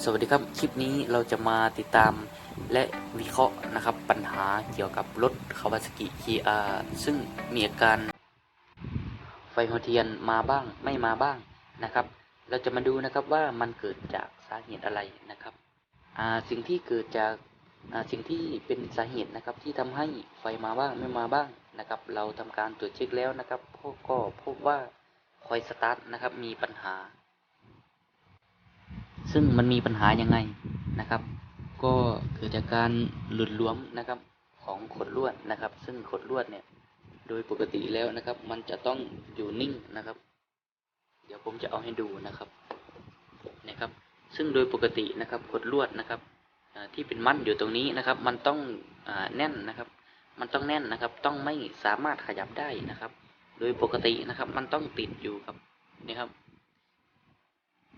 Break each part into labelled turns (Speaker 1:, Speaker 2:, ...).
Speaker 1: สวัสดีครับ คลิปนี้เราจะมาติดตามและวิเคราะห์นะครับปัญหาเกี่ยวกับรถคาวาซากิ KR ซึ่งมีอาการไฟหัวเทียนมาบ้างไม่มาบ้างนะครับ เราจะมาดูนะครับว่ามันเกิดจากสาเหตุอะไรนะครับสิ่งที่เกิดจากสิ่งที่เป็นสาเหตุนะครับที่ทำให้ไฟมาบ้างไม่มาบ้างนะครับ เราทำการตรวจเช็คแล้วนะครับพบก็พบว่าคอยสตาร์ทนะครับมีปัญหา ซึ่งมันมีปัญหายังไงนะครับ ก็เกิดจากการหลุดหลวมนะครับของขดลวดนะครับ ซึ่งขดลวดเนี่ยโดยปกติแล้วนะครับ มันจะต้องอยู่นิ่งนะครับ เดี๋ยวผมจะเอาให้ดูนะครับนะครับ ซึ่งโดยปกตินะครับขดลวดนะครับที่เป็นมัดอยู่ตรงนี้นะครับ มันต้องอแน่นนะครับ มันต้องแน่นนะครับ ต้องไม่สามารถขยับได้นะครับ โดยปกตินะครับ มันต้องติดอยู่กับนี่ครับ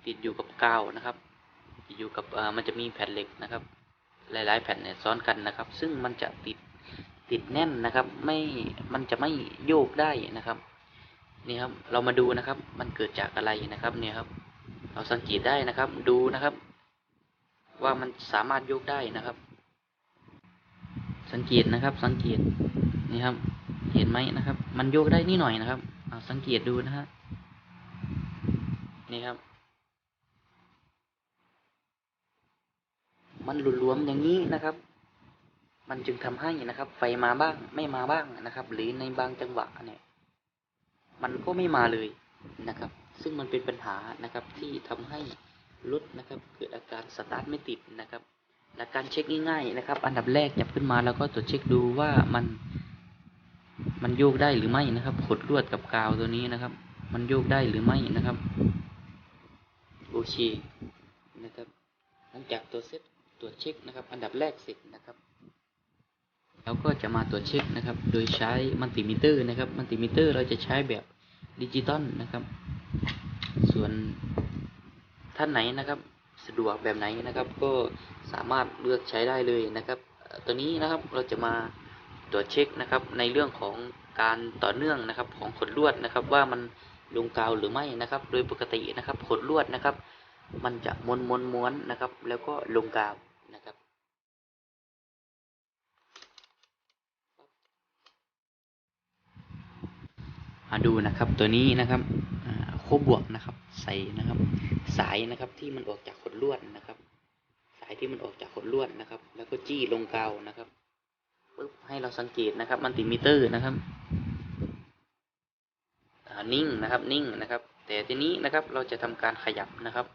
Speaker 1: ติดอยู่กับกาวนะครับติดอยู่กับมันจะมีแผ่นเหล็กนะครับ หลาย ๆ แผ่นเนี่ยซ้อนกันนะครับ ซึ่งมันจะติดติดแน่นนะครับ ไม่มันจะไม่โยกได้นะครับนี่ครับเรามาดูนะครับ มันเกิดจากอะไรนะครับเนี่ยครับ เราสังเกตได้นะครับดูนะครับ ว่ามันสามารถโยกได้นะครับ สังเกตนะครับ สังเกตนี่ครับ เห็นไหมนะครับ มันโยกได้นิดหน่อยนะครับเอาสังเกตดูนะฮะนี่ครับ มันหลุดหลวมอย่างนี้นะครับ มันจึงทำให้นะครับ ไฟมาบ้างไม่มาบ้างนะครับ หรือในบางจังหวะเนี่ย มันก็ไม่มาเลยนะครับ ซึ่งมันเป็นปัญหานะครับ ที่ทำให้รถนะครับ เกิดอาการสตาร์ทไม่ติดนะครับและการเช็คง่ายๆนะครับ อันดับแรกจับขึ้นมาแล้วก็ตรวจเช็คดูว่ามันมันโยกได้หรือไม่นะครับขดลวดกับกาวตัวนี้นะครับ มันโยกได้หรือไม่นะครับ โอเคนะครับ หลังจากตัวเซ็ต ตรวจเช็คนะครับ อันดับแรกเสร็จนะครับเราก็จะมาตรวจเช็คนะครับ โดยใช้มัลติมิเตอร์นะครับ มัลติมิเตอร์เราจะใช้แบบดิจิตอลนะครับ ส่วนท่านไหนนะครับ สะดวกแบบไหนนะครับ ก็สามารถเลือกใช้ได้เลยนะครับเอ่อตัวนี้นะครับเราจะมาตรวจเช็คนะครับ ในเรื่องของการต่อเนื่องนะครับ ของขดลวดนะครับ ว่ามันลงกาวหรือไม่นะครับ โดยปกตินะครับขดลวดนะครับ มันจะม้วนมนม้วนนะครับ แล้วก็ลงกาว นะครับมาดูนะครับตัวนี้นะครับโคบบวกนะครับ ใส่นะครับ สายนะครับที่มันออกจากขดลวดนะครับ สายที่มันออกจากขดลวดนะครับ แล้วก็จี้ลงกาวนะครับปึ๊บให้เราสังเกตนะครับ มันติมิเตอร์นะครับนิ่งนะครับนิ่งนะครับ แต่ทีนี้นะครับเราจะทำการขยับนะครับ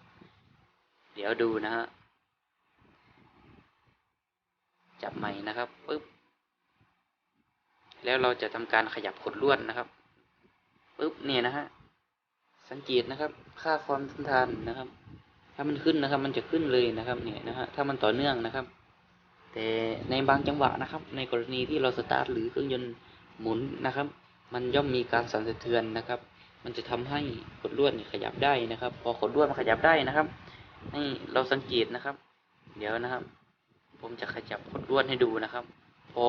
Speaker 1: เดี๋ยวดูนะฮะ จับใหม่นะครับปึ๊บแล้วเราจะทำการขยับขดลวดนะครับปึ๊บเนี่ยนะฮะสังเกตนะครับ ค่าความทนทานนะครับ ถ้ามันขึ้นนะครับ มันจะขึ้นเลยนะครับ เนี่ยนะฮะถ้ามันต่อเนื่องนะครับ แต่ในบางจังหวะนะครับ ในกรณีที่เราสตาร์ทหรือเครื่องยนต์หมุนนะครับ มันย่อมมีการสั่นสะเทือนนะครับ มันจะทำให้ขดลวดเนี่ยขยับได้นะครับ พอขดลวดมันขยับได้นะครับ ให้เราสังเกตนะครับ เดี๋ยวนะครับ ผมจะขยับขดลวดให้ดูนะครับ พอ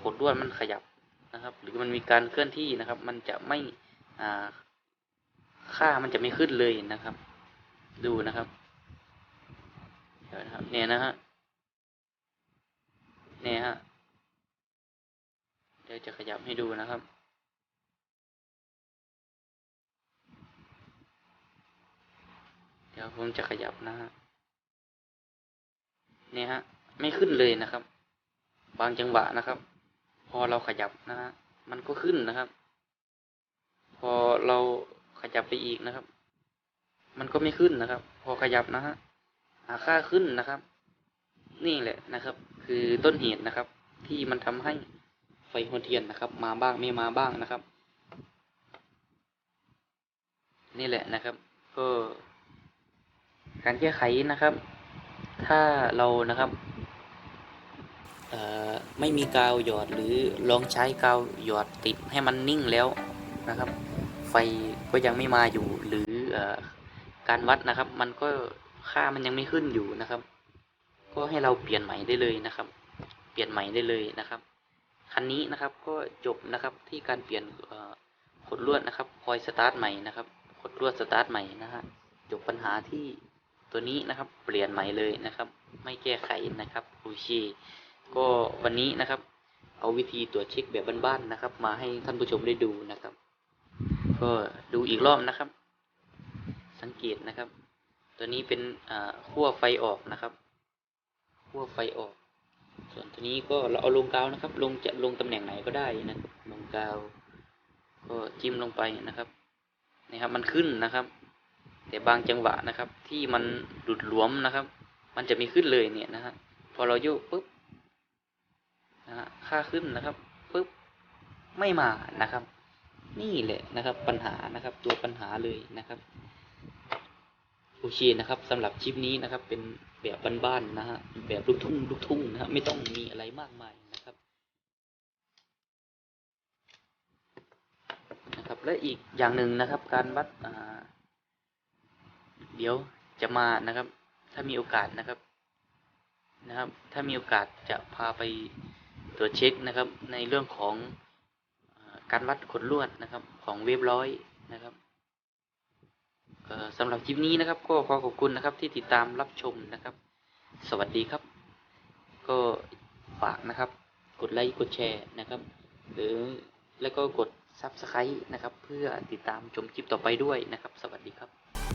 Speaker 1: ขดลวดมันขยับนะครับ หรือมันมีการเคลื่อนที่นะครับ มันจะไม่ค่ามันจะไม่ขึ้นเลยนะครับ ดูนะครับเดี๋ยวนะครับ เนี่ยนะฮะเนี่ยฮะเดี๋ยวจะขยับให้ดูนะครับเดี๋ยวผมจะขยับนะฮะเนี่ยฮะ ไม่ขึ้นเลยนะครับ บางจังหวะนะครับ พอเราขยับนะฮะมันก็ขึ้นนะครับ พอเราขยับไปอีกนะครับ มันก็ไม่ขึ้นนะครับ พอขยับนะฮะหาค่าขึ้นนะครับ นี่แหละนะครับ คือต้นเหตุนะครับ ที่มันทำให้ไฟหัวเทียนนะครับ มาบ้างไม่มาบ้างนะครับ นี่แหละนะครับ ก็ การแก้ไขนะครับ ถ้าเรานะครับ ไม่มีกาวหยอดหรือลองใช้กาวหยอดติดให้มันนิ่งแล้วนะครับ ไฟก็ยังไม่มาอยู่หรืออการวัดนะครับ มันก็ค่ามันยังไม่ขึ้นอยู่นะครับ ก็ให้เราเปลี่ยนใหม่ได้เลยนะครับ เปลี่ยนใหม่ได้เลยนะครับคันนี้นะครับก็จบนะครับที่การเปลี่ยนขดลวดนะครับคอยสตาร์ทใหม่นะครับขดลวดสตาร์ทใหม่นะฮะจบปัญหาที่ตัวนี้นะครับ เปลี่ยนใหม่เลยนะครับ ไม่แก้ไขนะครับโอเค ก็วันนี้นะครับ เอาวิธีตรวจเช็คแบบบ้านๆนะครับ มาให้ท่านผู้ชมได้ดูนะครับ ก็ดูอีกรอบนะครับ สังเกตนะครับ ตัวนี้เป็นขั้วไฟออกนะครับขั้วไฟออก ส่วนตัวนี้ก็เราเอาลงกาวนะครับ ลงจะลงตำแหน่งไหนก็ได้นะลงกาว ก็จิ้มลงไปนะครับนี่ครับ มันขึ้นนะครับ แต่บางจังหวะนะครับ ที่มันหลุดหลวมนะครับ มันจะมีขึ้นเลยเนี่ยนะฮะพอเราโยกปุ๊บ นะฮะค่าขึ้นนะครับปุ๊บไม่มานะครับ นี่แหละนะครับ ปัญหานะครับ ตัวปัญหาเลยนะครับโอเคนะครับสำหรับคลิปนี้นะครับ เป็นแบบบ้านๆนะฮะแบบลูกทุ่งลูกทุ่งนะฮะไม่ต้องมีอะไรมากมายนะครับนะครับและอีกอย่างหนึ่งนะครับ การวัดอ่าเดี๋ยวจะมานะครับ ถ้ามีโอกาสนะครับนะครับ ถ้ามีโอกาสจะพาไป ตรวจเช็คนะครับในเรื่องของการวัดขนลวดนะครับของเว็บร้อยนะครับสำหรับคลิปนี้นะครับ ก็ขอขอบคุณนะครับที่ติดตามรับชมนะครับ สวัสดีครับ ก็ฝากนะครับ กดไลค์กดแชร์นะครับ หรือแล้วก็กด Subscribe นะครับ เพื่อติดตามชมคลิปต่อไปด้วยนะครับ สวัสดีครับ